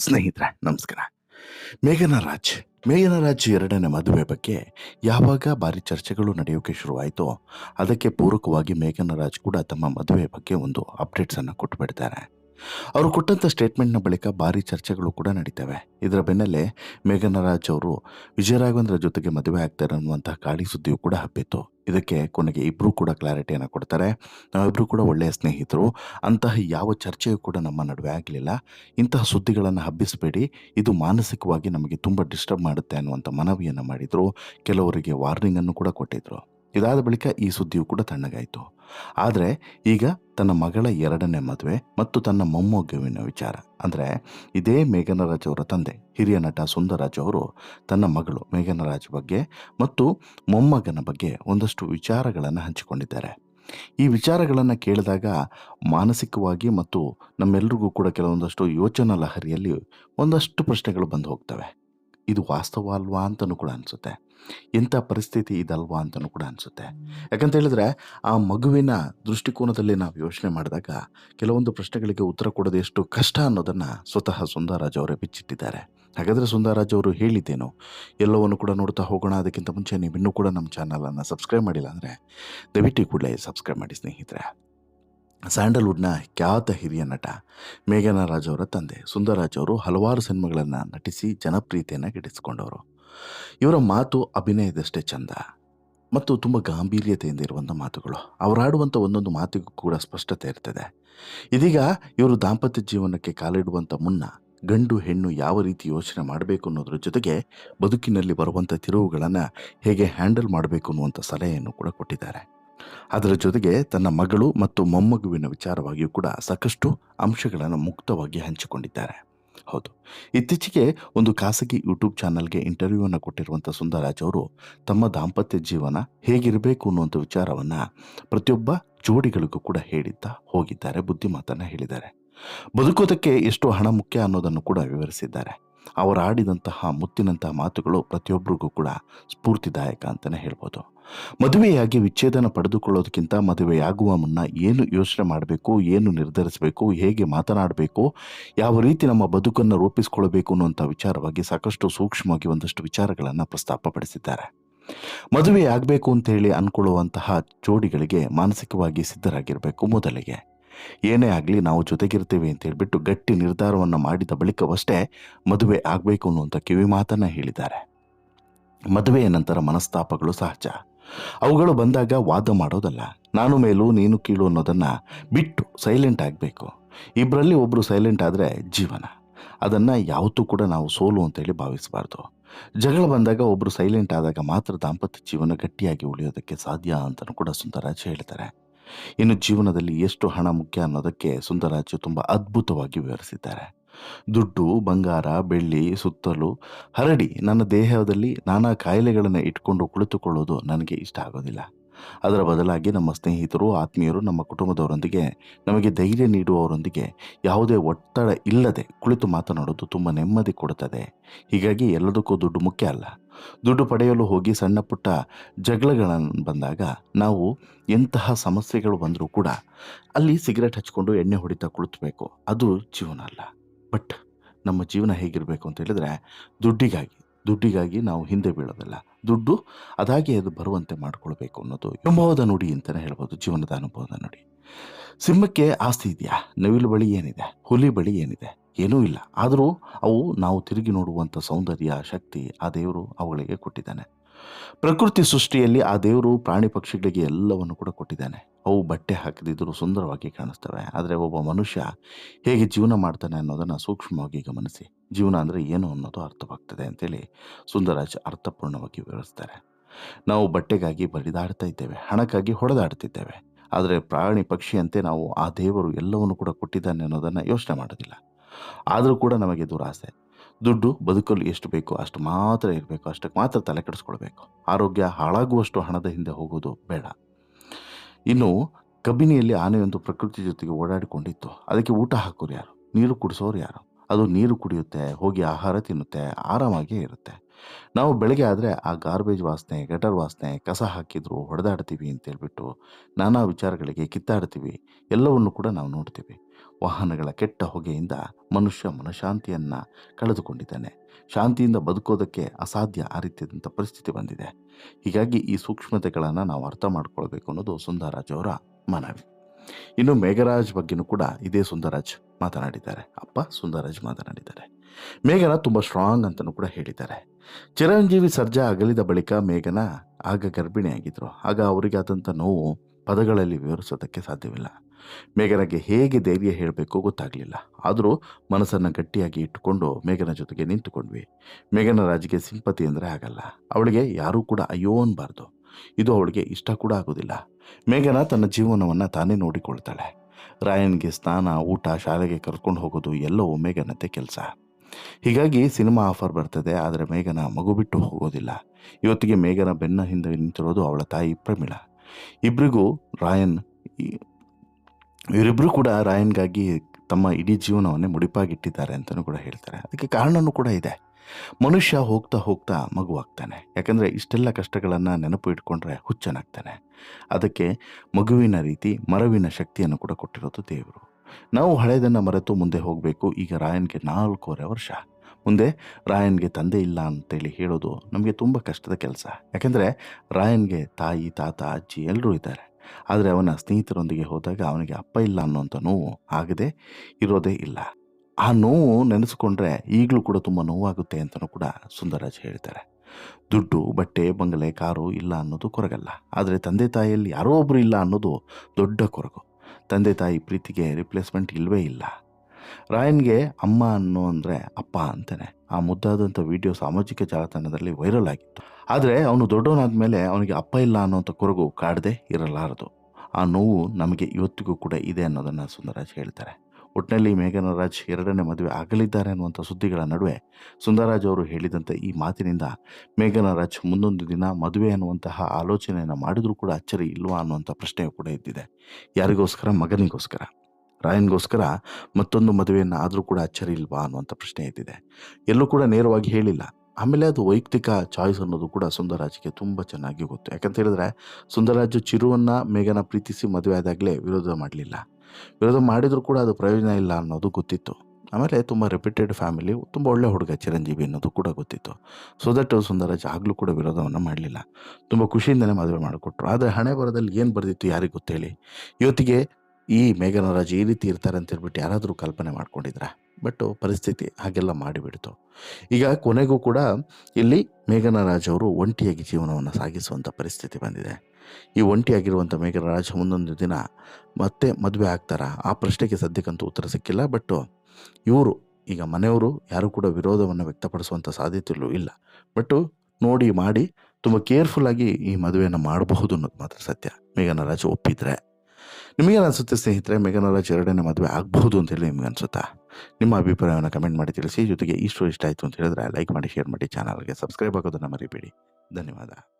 ಸ್ನೇಹಿತರೆ, ನಮಸ್ಕಾರ. ಮೇಘನ ರಾಜ್. ಮೇಘನ ರಾಜ್ ಎರಡನೇ ಮದುವೆ ಬಗ್ಗೆ ಯಾವಾಗ ಭಾರಿ ಚರ್ಚೆಗಳು ನಡೆಯೋಕೆ ಶುರುವಾಯಿತೋ, ಅದಕ್ಕೆ ಪೂರಕವಾಗಿ ಮೇಘನ ಕೂಡ ತಮ್ಮ ಮದುವೆ ಬಗ್ಗೆ ಒಂದು ಅಪ್ಡೇಟ್ಸನ್ನು ಕೊಟ್ಟುಬಿಡ್ತಾರೆ ಅವರು ಕೊಟ್ಟಂಥ ಸ್ಟೇಟ್ಮೆಂಟ್ನ ಬಳಿಕ ಭಾರಿ ಚರ್ಚೆಗಳು ಕೂಡ ನಡೀತವೆ. ಇದರ ಬೆನ್ನಲ್ಲೇ ಮೇಘನ ರಾಜ್ ಅವರು ವಿಜಯರಾಘವೇಂದ್ರ ಜೊತೆಗೆ ಮದುವೆ ಆಗ್ತಾರೆ ಅನ್ನುವಂತಹ ಗಾಳಿ ಸುದ್ದಿಯು ಕೂಡ ಹಬ್ಬಿತ್ತು. ಇದಕ್ಕೆ ಕೊನೆಗೆ ಇಬ್ಬರೂ ಕೂಡ ಕ್ಲಾರಿಟಿಯನ್ನು ಕೊಡ್ತಾರೆ. ನಾವಿಬ್ಬರೂ ಕೂಡ ಒಳ್ಳೆಯ ಸ್ನೇಹಿತರು. ಅಂತಹ ಯಾವ ಚರ್ಚೆಯೂ ಕೂಡ ನಮ್ಮ ನಡುವೆ ಆಗಲಿಲ್ಲ. ಇಂತಹ ಸುದ್ದಿಗಳನ್ನು ಹಬ್ಬಿಸಬೇಡಿ. ಇದು ಮಾನಸಿಕವಾಗಿ ನಮಗೆ ತುಂಬ ಡಿಸ್ಟರ್ಬ್ ಮಾಡುತ್ತೆ ಅನ್ನುವಂಥ ಮನವಿಯನ್ನು ಮಾಡಿದರು. ಕೆಲವರಿಗೆ ವಾರ್ನಿಂಗನ್ನು ಕೂಡ ಕೊಟ್ಟಿದ್ರು. ಇದಾದ ಬಳಿಕ ಈ ಸುದ್ದಿಯು ಕೂಡ ತಣ್ಣಗಾಯಿತು. ಆದರೆ ಈಗ ತನ್ನ ಮಗಳ ಎರಡನೇ ಮದುವೆ ಮತ್ತು ತನ್ನ ಮೊಮ್ಮಗುವಿನ ವಿಚಾರ. ಅಂದರೆ ಇದೇ ಮೇಘನರಾಜ್ ಅವರ ತಂದೆ, ಹಿರಿಯ ನಟ ಸುಂದರಾಜ್ ಅವರು ತನ್ನ ಮಗಳು ಮೇಘನರಾಜ್ ಬಗ್ಗೆ ಮತ್ತು ಮೊಮ್ಮಗನ ಬಗ್ಗೆ ಒಂದಷ್ಟು ವಿಚಾರಗಳನ್ನು ಹಂಚಿಕೊಂಡಿದ್ದಾರೆ. ಈ ವಿಚಾರಗಳನ್ನು ಕೇಳಿದಾಗ ಮಾನಸಿಕವಾಗಿ ಮತ್ತು ನಮ್ಮೆಲ್ರಿಗೂ ಕೂಡ ಕೆಲವೊಂದಷ್ಟು ಯೋಚನಾ ಲಹರಿಯಲ್ಲಿ ಒಂದಷ್ಟು ಪ್ರಶ್ನೆಗಳು ಬಂದು ಹೋಗ್ತವೆ. ಇದು ವಾಸ್ತವ ಅಲ್ವಾ ಅಂತಲೂ ಕೂಡ ಅನಿಸುತ್ತೆ. ಇಂಥ ಪರಿಸ್ಥಿತಿ ಇದಲ್ವಾ ಅಂತಲೂ ಕೂಡ ಅನಿಸುತ್ತೆ. ಯಾಕಂತ ಹೇಳಿದ್ರೆ ಆ ಮಗುವಿನ ದೃಷ್ಟಿಕೋನದಲ್ಲಿ ನಾವು ಯೋಚನೆ ಮಾಡಿದಾಗ ಕೆಲವೊಂದು ಪ್ರಶ್ನೆಗಳಿಗೆ ಉತ್ತರ ಕೊಡೋದು ಎಷ್ಟು ಕಷ್ಟ ಅನ್ನೋದನ್ನು ಸ್ವತಃ ಸುಂದರರಾಜ್ ಅವರೇ ಬಿಚ್ಚಿಟ್ಟಿದ್ದಾರೆ. ಹಾಗಾದರೆ ಸುಂದರರಾಜ್ ಅವರು ಹೇಳಿದ್ದೇನು? ಎಲ್ಲವನ್ನು ಕೂಡ ನೋಡ್ತಾ ಹೋಗೋಣ, ಅದಕ್ಕಿಂತ ಮುಂಚೆ ನೀವು ಇನ್ನೂ ಕೂಡ ನಮ್ಮ ಚಾನಲನ್ನು ಸಬ್ಸ್ಕ್ರೈಬ್ ಮಾಡಿಲ್ಲ ಅಂದರೆ ದಯವಿಟ್ಟು ಕೂಡಲೇ ಸಬ್ಸ್ಕ್ರೈಬ್ ಮಾಡಿ ಸ್ನೇಹಿತರೆ. ಸ್ಯಾಂಡಲ್ವುಡ್ನ ಖ್ಯಾತ ಹಿರಿಯ ನಟ ಮೇಘನ ರಾಜ್ ಅವರ ತಂದೆ. ಸುಂದರರಾಜ್ ಅವರು ಹಲವಾರು ಸಿನಿಮಾಗಳನ್ನು ನಟಿಸಿ ಜನಪ್ರಿಯತೆಯನ್ನು ಗಿಟ್ಟಿಸಿಕೊಂಡವರು. ಇವರ ಮಾತು ಅಭಿನಯದಷ್ಟೇ ಚಂದ ಮತ್ತು ತುಂಬ ಗಾಂಭೀರ್ಯತೆಯಿಂದ ಇರುವಂಥ ಮಾತುಗಳು. ಅವರಾಡುವಂಥ ಒಂದೊಂದು ಮಾತಿಗೂ ಕೂಡ ಸ್ಪಷ್ಟತೆ ಇರ್ತದೆ. ಇದೀಗ ಇವರು ದಾಂಪತ್ಯ ಜೀವನಕ್ಕೆ ಕಾಲಿಡುವಂಥ ಮುನ್ನ ಗಂಡು ಹೆಣ್ಣು ಯಾವ ರೀತಿ ಯೋಚನೆ ಮಾಡಬೇಕು ಅನ್ನೋದ್ರ ಜೊತೆಗೆ ಬದುಕಿನಲ್ಲಿ ಬರುವಂಥ ತಿರುವುಗಳನ್ನು ಹೇಗೆ ಹ್ಯಾಂಡಲ್ ಮಾಡಬೇಕು ಅನ್ನುವಂಥ ಸಲಹೆಯನ್ನು ಕೂಡ ಕೊಟ್ಟಿದ್ದಾರೆ. ಅದರ ಜೊತೆಗೆ ತನ್ನ ಮಗಳು ಮತ್ತು ಮೊಮ್ಮಗುವಿನ ವಿಚಾರವಾಗಿಯೂ ಕೂಡ ಸಾಕಷ್ಟು ಅಂಶಗಳನ್ನು ಮುಕ್ತವಾಗಿ ಹಂಚಿಕೊಂಡಿದ್ದಾರೆ. ಹೌದು. ಇತ್ತೀಚೆಗೆ ಒಂದು ಖಾಸಗಿ ಯೂಟ್ಯೂಬ್ ಚಾನಲ್ಗೆ ಇಂಟರ್ವ್ಯೂವನ್ನು ಕೊಟ್ಟಿರುವಂಥ ಸುಂದರಾಜ್ ಅವರು ತಮ್ಮ ದಾಂಪತ್ಯ ಜೀವನ ಹೇಗಿರಬೇಕು ಅನ್ನುವಂಥ ವಿಚಾರವನ್ನು ಪ್ರತಿಯೊಬ್ಬ ಜೋಡಿಗಳಿಗೂ ಕೂಡ ಹೇಳಿದ್ದ, ಹೋಗಿದ್ದಾರೆ ಬುದ್ಧಿಮಾತನ್ನು ಹೇಳಿದ್ದಾರೆ. ಬದುಕೋದಕ್ಕೆ ಎಷ್ಟು ಹಣ ಮುಖ್ಯ ಅನ್ನೋದನ್ನು ಕೂಡ ವಿವರಿಸಿದ್ದಾರೆ. ಅವರು ಆಡಿದಂತಹ ಮುತ್ತಿನಂತಹ ಮಾತುಗಳು ಪ್ರತಿಯೊಬ್ಬರಿಗೂ ಕೂಡ ಸ್ಫೂರ್ತಿದಾಯಕ ಅಂತಲೇ ಹೇಳ್ಬೋದು. ಮದುವೆಯಾಗಿ ವಿಚ್ಛೇದನ ಪಡೆದುಕೊಳ್ಳೋದಕ್ಕಿಂತ ಮದುವೆಯಾಗುವ ಮುನ್ನ ಏನು ಯೋಚನೆ ಮಾಡಬೇಕು, ಏನು ನಿರ್ಧರಿಸಬೇಕು, ಹೇಗೆ ಮಾತನಾಡಬೇಕು, ಯಾವ ರೀತಿ ನಮ್ಮ ಬದುಕನ್ನು ರೂಪಿಸಿಕೊಳ್ಳಬೇಕು ಅನ್ನುವಂಥ ವಿಚಾರವಾಗಿ ಸಾಕಷ್ಟು ಸೂಕ್ಷ್ಮವಾಗಿ ಒಂದಷ್ಟು ವಿಚಾರಗಳನ್ನು ಪ್ರಸ್ತಾಪಪಡಿಸಿದ್ದಾರೆ. ಮದುವೆಯಾಗಬೇಕು ಅಂತೇಳಿ ಅಂದ್ಕೊಳ್ಳುವಂತಹ ಜೋಡಿಗಳಿಗೆ ಮಾನಸಿಕವಾಗಿ ಸಿದ್ಧರಾಗಿರಬೇಕು ಮೊದಲಿಗೆ. ಏನೇ ಆಗಲಿ ನಾವು ಜೊತೆಗಿರ್ತೀವಿ ಅಂತ ಹೇಳಿಬಿಟ್ಟು ಗಟ್ಟಿ ನಿರ್ಧಾರವನ್ನು ಮಾಡಿದ ಬಳಿಕವಷ್ಟೇ ಮದುವೆ ಆಗಬೇಕು ಅನ್ನುವಂಥ ಕಿವಿ ಮಾತನ್ನು ಹೇಳಿದ್ದಾರೆ. ಮದುವೆಯ ನಂತರ ಮನಸ್ತಾಪಗಳು ಸಹಜ. ಅವುಗಳು ಬಂದಾಗ ವಾದ ಮಾಡೋದಲ್ಲ. ನಾನು ಮೇಲೂ, ನೀನು ಕೀಳು ಅನ್ನೋದನ್ನು ಬಿಟ್ಟು ಸೈಲೆಂಟ್ ಆಗಬೇಕು. ಇಬ್ಬರಲ್ಲಿ ಒಬ್ಬರು ಸೈಲೆಂಟ್ ಆದರೆ ಜೀವನ. ಅದನ್ನು ಯಾವತ್ತೂ ಕೂಡ ನಾವು ಸೋಲು ಅಂತೇಳಿ ಭಾವಿಸಬಾರ್ದು. ಜಗಳ ಬಂದಾಗ ಒಬ್ಬರು ಸೈಲೆಂಟ್ ಆದಾಗ ಮಾತ್ರ ದಾಂಪತ್ಯ ಜೀವನ ಗಟ್ಟಿಯಾಗಿ ಉಳಿಯೋದಕ್ಕೆ ಸಾಧ್ಯ ಅಂತಲೂ ಕೂಡ ಸುಂದರಾಜ್ ಹೇಳ್ತಾರೆ ಇನ್ನು ಜೀವನದಲ್ಲಿ ಎಷ್ಟು ಹಣ ಮುಖ್ಯ ಅನ್ನೋದಕ್ಕೆ ಸುಂದರಾಜ್ ತುಂಬ ಅದ್ಭುತವಾಗಿ ವಿವರಿಸಿದ್ದಾರೆ. ದುಡ್ಡು, ಬಂಗಾರ, ಬೆಳ್ಳಿ, ಸುತ್ತಲೂ ಹರಡಿ ನನ್ನ ದೇಹದಲ್ಲಿ ನಾನಾ ಕಾಯಿಲೆಗಳನ್ನು ಇಟ್ಕೊಂಡು ಕುಳಿತುಕೊಳ್ಳೋದು ನನಗೆ ಇಷ್ಟ ಆಗೋದಿಲ್ಲ. ಅದರ ಬದಲಾಗಿ ನಮ್ಮ ಸ್ನೇಹಿತರು, ಆತ್ಮೀಯರು ನಮ್ಮ ಕುಟುಂಬದವರೊಂದಿಗೆ ನಮಗೆ ಧೈರ್ಯ ನೀಡುವವರೊಂದಿಗೆ ಯಾವುದೇ ಒತ್ತಡ ಇಲ್ಲದೆ ಕುಳಿತು ಮಾತನಾಡೋದು ತುಂಬ ನೆಮ್ಮದಿ ಕೊಡುತ್ತದೆ. ಹೀಗಾಗಿ ಎಲ್ಲದಕ್ಕೂ ದುಡ್ಡು ಮುಖ್ಯ ಅಲ್ಲ. ದುಡ್ಡು ಪಡೆಯಲು ಹೋಗಿ ಸಣ್ಣ ಪುಟ್ಟ ಜಗಳಗಳನ್ನು ಬಂದಾಗ ನಾವು ಎಂತಹ ಸಮಸ್ಯೆಗಳು ಬಂದರೂ ಕೂಡ ಅಲ್ಲಿ ಸಿಗರೆಟ್ ಹಚ್ಕೊಂಡು ಎಣ್ಣೆ ಹೊಡಿತಾ ಕುಳಿತಬೇಕು. ಅದು ಜೀವನ ಅಲ್ಲ. ಬಟ್ ನಮ್ಮ ಜೀವನ ಹೇಗಿರಬೇಕು ಅಂತ ಹೇಳಿದ್ರೆ ದುಡ್ಡಿಗಾಗಿ. ದುಡ್ಡಿಗಾಗಿ ನಾವು ಹಿಂದೆ ಬೀಳೋದಲ್ಲ. ದುಡ್ಡು, ಅದಾಗಿ ಅದು ಬರುವಂತೆ ಮಾಡಿಕೊಳ್ಬೇಕು ಅನ್ನೋದು ಅನುಭವದ ನುಡಿ ಅಂತಲೇ ಹೇಳ್ಬೋದು, ಜೀವನದ ಅನುಭವದ ನುಡಿ. ಸಿಂಹಕ್ಕೆ ಆಸ್ತಿ ಇದೆಯಾ? ನವಿಲು ಬಳಿ ಏನಿದೆ? ಹುಲಿ ಬಳಿ ಏನಿದೆ? ಏನೂ ಇಲ್ಲ. ಆದರೂ ಅವು ನಾವು ತಿರುಗಿ ನೋಡುವಂಥ ಸೌಂದರ್ಯ, ಶಕ್ತಿ ಆ ದೇವರು ಅವುಗಳಿಗೆ ಕೊಟ್ಟಿದ್ದಾನೆ. ಪ್ರಕೃತಿ ಸೃಷ್ಟಿಯಲ್ಲಿ ಆ ದೇವರು ಪ್ರಾಣಿ ಪಕ್ಷಿಗಳಿಗೆ ಎಲ್ಲವನ್ನು ಕೂಡ ಕೊಟ್ಟಿದ್ದಾನೆ. ಅವು ಬಟ್ಟೆ ಹಾಕದಿದ್ದರೂ ಸುಂದರವಾಗಿ ಕಾಣಿಸ್ತವೆ. ಆದರೆ ಒಬ್ಬ ಮನುಷ್ಯ ಹೇಗೆ ಜೀವನ ಮಾಡ್ತಾನೆ ಅನ್ನೋದನ್ನು ಸೂಕ್ಷ್ಮವಾಗಿ ಗಮನಿಸಿ. ಜೀವನ ಅಂದರೆ ಏನು ಅನ್ನೋದು ಅರ್ಥವಾಗ್ತದೆ ಅಂತೇಳಿ ಸುಂದರಾಜ್ ಅರ್ಥಪೂರ್ಣವಾಗಿ ವಿವರಿಸ್ತಾರೆ. ನಾವು ಬಟ್ಟೆಗಾಗಿ ಬರಿದಾಡ್ತಾ ಇದ್ದೇವೆ, ಹಣಕ್ಕಾಗಿ ಹೊಡೆದಾಡ್ತಿದ್ದೇವೆ, ಆದರೆ ಪ್ರಾಣಿ ಪಕ್ಷಿಯಂತೆ ನಾವು ಆ ದೇವರು ಎಲ್ಲವನ್ನು ಕೂಡ ಕೊಟ್ಟಿದ್ದಾನೆ ಅನ್ನೋದನ್ನು ಯೋಚನೆ ಮಾಡೋದಿಲ್ಲ. ಆದರೂ ಕೂಡ ನಮಗೆ ದುರಾಸೆ. ದುಡ್ಡು ಬದುಕಲು ಎಷ್ಟು ಬೇಕೋ ಅಷ್ಟು ಮಾತ್ರ ಇರಬೇಕು, ಅಷ್ಟಕ್ಕೆ ಮಾತ್ರ ತಲೆ ಕೆಡಿಸ್ಕೊಳ್ಬೇಕು. ಆರೋಗ್ಯ ಹಾಳಾಗುವಷ್ಟು ಹಣದ ಹಿಂದೆ ಹೋಗೋದು ಬೇಡ. ಇನ್ನು ಕಬ್ಬಿನಿಯಲ್ಲಿ ಆನೆಯೊಂದು ಪ್ರಕೃತಿ ಜೊತೆಗೆ ಓಡಾಡಿಕೊಂಡಿತ್ತು. ಅದಕ್ಕೆ ಊಟ ಹಾಕೋರು ಯಾರು? ನೀರು ಕುಡಿಸೋರು ಯಾರು? ಅದು ನೀರು ಕುಡಿಯುತ್ತೆ, ಹೋಗಿ ಆಹಾರ ತಿನ್ನುತ್ತೆ, ಆರಾಮಾಗಿ ಇರುತ್ತೆ. ನಾವು ಬೆಳಗ್ಗೆ ಆದರೆ ಆ ಗಾರ್ಬೇಜ್ ವಾಸನೆ, ಗಟರ್ ವಾಸನೆ, ಕಸ ಹಾಕಿದ್ರು, ಹೊಡೆದಾಡ್ತೀವಿ ಅಂತೇಳ್ಬಿಟ್ಟು ನಾನಾ ವಿಚಾರಗಳಿಗೆ ಕಿತ್ತಾಡ್ತೀವಿ. ಎಲ್ಲವನ್ನು ಕೂಡ ನಾವು ನೋಡ್ತೀವಿ. ವಾಹನಗಳ ಕೆಟ್ಟ ಹೊಗೆಯಿಂದ ಮನುಷ್ಯ ಮನಃಶಾಂತಿಯನ್ನು ಕಳೆದುಕೊಂಡಿದ್ದಾನೆ. ಶಾಂತಿಯಿಂದ ಬದುಕೋದಕ್ಕೆ ಅಸಾಧ್ಯ ಆ ರೀತಿಯಾದಂಥ ಪರಿಸ್ಥಿತಿ ಬಂದಿದೆ. ಹೀಗಾಗಿ ಈ ಸೂಕ್ಷ್ಮತೆಗಳನ್ನು ನಾವು ಅರ್ಥ ಮಾಡ್ಕೊಳ್ಬೇಕು ಅನ್ನೋದು ಸುಂದರಾಜ್ ಅವರ ಮನವಿ. ಇನ್ನು ಮೇಘರಾಜ್ ಬಗ್ಗೆನೂ ಕೂಡ ಇದೇ ಸುಂದರಾಜ್ ಮಾತನಾಡಿದ್ದಾರೆ. ಅಪ್ಪ ಸುಂದರಾಜ್ ಮಾತನಾಡಿದ್ದಾರೆ. ಮೇಘನ ತುಂಬ ಸ್ಟ್ರಾಂಗ್ ಅಂತಲೂ ಕೂಡ ಹೇಳಿದ್ದಾರೆ. ಚಿರಂಜೀವಿ ಸರ್ಜಾ ಅಗಲಿದ ಬಳಿಕ ಮೇಘನ ಆಗ ಗರ್ಭಿಣಿಯಾಗಿದ್ದರು ಆಗ ಅವರಿಗೆ ಆದಂಥ ನೋವು ಪದಗಳಲ್ಲಿ ವಿವರಿಸೋದಕ್ಕೆ ಸಾಧ್ಯವಿಲ್ಲ. ಮೇಘನಗೆ ಹೇಗೆ ಧೈರ್ಯ ಹೇಳಬೇಕು ಗೊತ್ತಾಗಲಿಲ್ಲ. ಆದರೂ ಮನಸ್ಸನ್ನು ಗಟ್ಟಿಯಾಗಿ ಇಟ್ಟುಕೊಂಡು ಮೇಘನ ಜೊತೆಗೆ ನಿಂತುಕೊಂಡ್ವಿ. ಮೇಘನ ರಾಜಿಗೆ ಸಿಂಪತಿ ಅಂದರೆ ಆಗಲ್ಲ. ಅವಳಿಗೆ ಯಾರೂ ಕೂಡ ಅಯ್ಯೋ ಅನ್ಬಾರ್ದು. ಇದು ಅವಳಿಗೆ ಇಷ್ಟ ಕೂಡ ಆಗೋದಿಲ್ಲ. ಮೇಘನ ತನ್ನ ಜೀವನವನ್ನು ತಾನೇ ನೋಡಿಕೊಳ್ತಾಳೆ. ರಾಯನ್ಗೆ ಸ್ನಾನ, ಊಟ, ಶಾಲೆಗೆ ಕರ್ಕೊಂಡು ಹೋಗೋದು ಎಲ್ಲವೂ ಮೇಘನತೆ ಕೆಲಸ. ಹೀಗಾಗಿ ಸಿನಿಮಾ ಆಫರ್ ಬರ್ತದೆ, ಆದರೆ ಮೇಘನ ಮಗು ಬಿಟ್ಟು ಹೋಗೋದಿಲ್ಲ. ಇವತ್ತಿಗೆ ಮೇಘನ ಬೆನ್ನ ಹಿಂದೆ ನಿಂತಿರೋದು ಅವಳ ತಾಯಿ ಪ್ರಮಿಳ. ಇಬ್ಬರಿಗೂ ರಾಯನ್ ಇವರಿಬ್ಬರು ಕೂಡ ರಾಯನ್ಗಾಗಿ ತಮ್ಮ ಇಡೀ ಜೀವನವನ್ನೇ ಮುಡಿಪಾಗಿಟ್ಟಿದ್ದಾರೆ ಅಂತಲೂ ಕೂಡ ಹೇಳ್ತಾರೆ. ಅದಕ್ಕೆ ಕಾರಣವೂ ಕೂಡ ಇದೆ. ಮನುಷ್ಯ ಹೋಗ್ತಾ ಹೋಗ್ತಾ ಮಗುವಾಗ್ತಾನೆ. ಯಾಕಂದರೆ ಇಷ್ಟೆಲ್ಲ ಕಷ್ಟಗಳನ್ನು ನೆನಪು ಇಟ್ಕೊಂಡ್ರೆ ಹುಚ್ಚನಾಗ್ತಾನೆ. ಅದಕ್ಕೆ ಮಗುವಿನ ರೀತಿ ಮರವಿನ ಶಕ್ತಿಯನ್ನು ಕೂಡ ಕೊಟ್ಟಿರೋದು ದೇವರು. ನಾವು ಹಳೆಯದನ್ನು ಮರೆತು ಮುಂದೆ ಹೋಗಬೇಕು, ಈಗ ರಾಯನ್ಗೆ ನಾಲ್ಕೂವರೆ ವರ್ಷ. ಮುಂದೆ ರಾಯನ್ಗೆ ತಂದೆ ಇಲ್ಲ ಅಂತೇಳಿ ಹೇಳೋದು ನಮಗೆ ತುಂಬ ಕಷ್ಟದ ಕೆಲಸ. ಯಾಕೆಂದರೆ ರಾಯನ್ಗೆ ತಾಯಿ, ತಾತ, ಅಜ್ಜಿ ಎಲ್ಲರೂ ಇದ್ದಾರೆ. ಆದರೆ ಅವನ ಸ್ನೇಹಿತರೊಂದಿಗೆ ಹೋದಾಗ ಅವನಿಗೆ ಅಪ್ಪ ಇಲ್ಲ ಅನ್ನೋಂಥ ನೋವು ಆಗದೆ ಇರೋದೇ ಇಲ್ಲ. ಆ ನೋವು ನೆನೆಸ್ಕೊಂಡ್ರೆ ಈಗಲೂ ಕೂಡ ತುಂಬ ನೋವಾಗುತ್ತೆ ಅಂತಲೂ ಕೂಡ ಸುಂದರಾಜ್ ಹೇಳ್ತಾರೆ ದುಡ್ಡು, ಬಟ್ಟೆ, ಬಂಗಲೆ, ಕಾರು ಇಲ್ಲ ಅನ್ನೋದು ಕೊರಗಲ್ಲ. ಆದರೆ ತಂದೆ ತಾಯಿಯಲ್ಲಿ ಯಾರೋ ಒಬ್ಬರು ಇಲ್ಲ ಅನ್ನೋದು ದೊಡ್ಡ ಕೊರಗು. ತಂದೆ ತಾಯಿ ಪ್ರೀತಿಗೆ ರಿಪ್ಲೇಸ್ಮೆಂಟ್ ಇಲ್ಲವೇ ಇಲ್ಲ. ರಾಯನ್ಗೆ ಅಮ್ಮ ಅನ್ನೋ ಅಂದರೆ ಅಪ್ಪ ಅಂತಾನೆ. ಆ ಮುದ್ದಾದಂಥ ವಿಡಿಯೋ ಸಾಮಾಜಿಕ ಜಾಲತಾಣದಲ್ಲಿ ವೈರಲ್ ಆಗಿತ್ತು. ಆದರೆ ಅವನು ದೊಡ್ಡವನಾದ ಮೇಲೆ ಅವನಿಗೆ ಅಪ್ಪ ಇಲ್ಲ ಅನ್ನೋಂಥ ಕೊರಗು ಕಾಡದೆ ಇರಲಾರದು. ಆ ನೋವು ನಮಗೆ ಇವತ್ತಿಗೂ ಕೂಡ ಇದೆ ಅನ್ನೋದನ್ನು ಸುಂದರರಾಜ್ ಹೇಳ್ತಾರೆ ಒಟ್ಟಿನಲ್ಲಿ ಮೇಘನರಾಜ್ ಎರಡನೇ ಮದುವೆ ಆಗಲಿದ್ದಾರೆ ಅನ್ನುವಂಥ ಸುದ್ದಿಗಳ ನಡುವೆ ಸುಂದರರಾಜ್ ಅವರು ಹೇಳಿದಂತೆ ಈ ಮಾತಿನಿಂದ ಮೇಘನರಾಜ್ ಮುಂದೊಂದು ದಿನ ಮದುವೆ ಅನ್ನುವಂತಹ ಆಲೋಚನೆಯನ್ನು ಮಾಡಿದರೂ ಕೂಡ ಅಚ್ಚರಿ ಇಲ್ವಾ ಅನ್ನುವಂಥ ಪ್ರಶ್ನೆಯೂ ಕೂಡ ಇದ್ದಿದೆ ಯಾರಿಗೋಸ್ಕರ? ಮಗನಿಗೋಸ್ಕರ. ರಾಯನ್ಗೋಸ್ಕರ ಮತ್ತೊಂದು ಮದುವೆಯನ್ನು ಆದರೂ ಕೂಡ ಅಚ್ಚರಿ ಇಲ್ವಾ ಅನ್ನುವಂಥ ಪ್ರಶ್ನೆ ಇದ್ದಿದೆ ಎಲ್ಲೂ ಕೂಡ ನೇರವಾಗಿ ಹೇಳಿಲ್ಲ. ಆಮೇಲೆ ಅದು ವೈಯಕ್ತಿಕ ಚಾಯ್ಸ್ ಅನ್ನೋದು ಕೂಡ ಸುಂದರಾಜ್ಗೆ ತುಂಬ ಚೆನ್ನಾಗಿ ಗೊತ್ತು. ಯಾಕಂತ ಹೇಳಿದ್ರೆ ಸುಂದರರಾಜ್ ಚಿರುವನ್ನು ಮೇಘನ ಪ್ರೀತಿಸಿ ಮದುವೆ ಆದಾಗಲೇ ವಿರೋಧ ಮಾಡಲಿಲ್ಲ. ವಿರೋಧ ಮಾಡಿದರೂ ಕೂಡ ಅದು ಪ್ರಯೋಜನ ಇಲ್ಲ ಅನ್ನೋದು ಗೊತ್ತಿತ್ತು. ಆಮೇಲೆ ತುಂಬ ರೆಪ್ಯೂಟೆಡ್ ಫ್ಯಾಮಿಲಿ ತುಂಬ ಒಳ್ಳೆ ಹುಡುಗ ಚಿರಂಜೀವಿ ಅನ್ನೋದು ಕೂಡ ಗೊತ್ತಿತ್ತು. ಸೊ ದಟ್ ಸುಂದರಾಜ್ ಆಗಲೂ ಕೂಡ ವಿರೋಧವನ್ನು ಮಾಡಲಿಲ್ಲ. ತುಂಬ ಖುಷಿಯಿಂದಲೇ ಮದುವೆ ಮಾಡಿಕೊಟ್ರು. ಆದರೆ ಹಣೆ ಬರದಲ್ಲಿ ಏನು ಬರೆದಿತ್ತು ಯಾರಿಗೆ ಗೊತ್ತೇಳಿ? ಇವತ್ತಿಗೆ ಈ ಮೇಘನರಾಜ್ ಈ ರೀತಿ ಇರ್ತಾರೆ ಅಂತ ಹೇಳ್ಬಿಟ್ಟು ಯಾರಾದರೂ ಕಲ್ಪನೆ ಮಾಡ್ಕೊಂಡಿದ್ರ? ಬಟ್ ಪರಿಸ್ಥಿತಿ ಹಾಗೆಲ್ಲ ಮಾಡಿಬಿಡ್ತು. ಈಗ ಕೊನೆಗೂ ಕೂಡ ಇಲ್ಲಿ ಮೇಘನರಾಜ್ ಅವರು ಒಂಟಿಯಾಗಿ ಜೀವನವನ್ನು ಸಾಗಿಸುವಂಥ ಪರಿಸ್ಥಿತಿ ಬಂದಿದೆ. ಈ ಒಂಟಿಯಾಗಿರುವಂಥ ಮೇಘನರಾಜ್ ಮುಂದೊಂದು ದಿನ ಮತ್ತೆ ಮದುವೆ ಆಗ್ತಾರಾ? ಆ ಪ್ರಶ್ನೆಗೆ ಸದ್ಯಕ್ಕಂತೂ ಉತ್ತರ ಸಿಕ್ಕಿಲ್ಲ. ಬಟ್ ಇವರು, ಈಗ ಮನೆಯವರು ಯಾರೂ ಕೂಡ ವಿರೋಧವನ್ನು ವ್ಯಕ್ತಪಡಿಸುವಂಥ ಸಾಧ್ಯತೆಯಲ್ಲೂ ಇಲ್ಲ. ಬಟ್ ನೋಡಿ, ಮಾಡಿ ತುಂಬ ಕೇರ್ಫುಲ್ಲಾಗಿ ಈ ಮದುವೆಯನ್ನು ಮಾಡಬಹುದು ಅನ್ನೋದು ಮಾತ್ರ ಸತ್ಯ. ಮೇಘನರಾಜ್ ಒಪ್ಪಿದ್ರೆ. ನಿಮಗೇನು ಅನಿಸುತ್ತೆ ಸ್ನೇಹಿತರೆ ಮೇಘನರಾಜ್ ಎರಡನೇ ಮದುವೆ ಆಗಬಹುದು ಅಂತೇಳಿ ನಿಮ್ಗೆ ಅನಿಸುತ್ತಾ ನಿಮ್ಮ ಅಭಿಪ್ರಾಯವನ್ನು ಕಮೆಂಟ್ ಮಾಡಿ ತಿಳಿಸಿ. ಜೊತೆಗೆ ಈ ಸ್ಟೋರಿ ಇಷ್ಟ ಆಯಿತು ಅಂತ ಹೇಳಿದ್ರೆ ಲೈಕ್ ಮಾಡಿ, ಶೇರ್ ಮಾಡಿ, ಚಾನಲ್ಗೆ ಸಬ್ಸ್ಕ್ರೈಬ್ ಆಗೋದನ್ನು ಮರಿಬೇಡಿ. ಧನ್ಯವಾದ.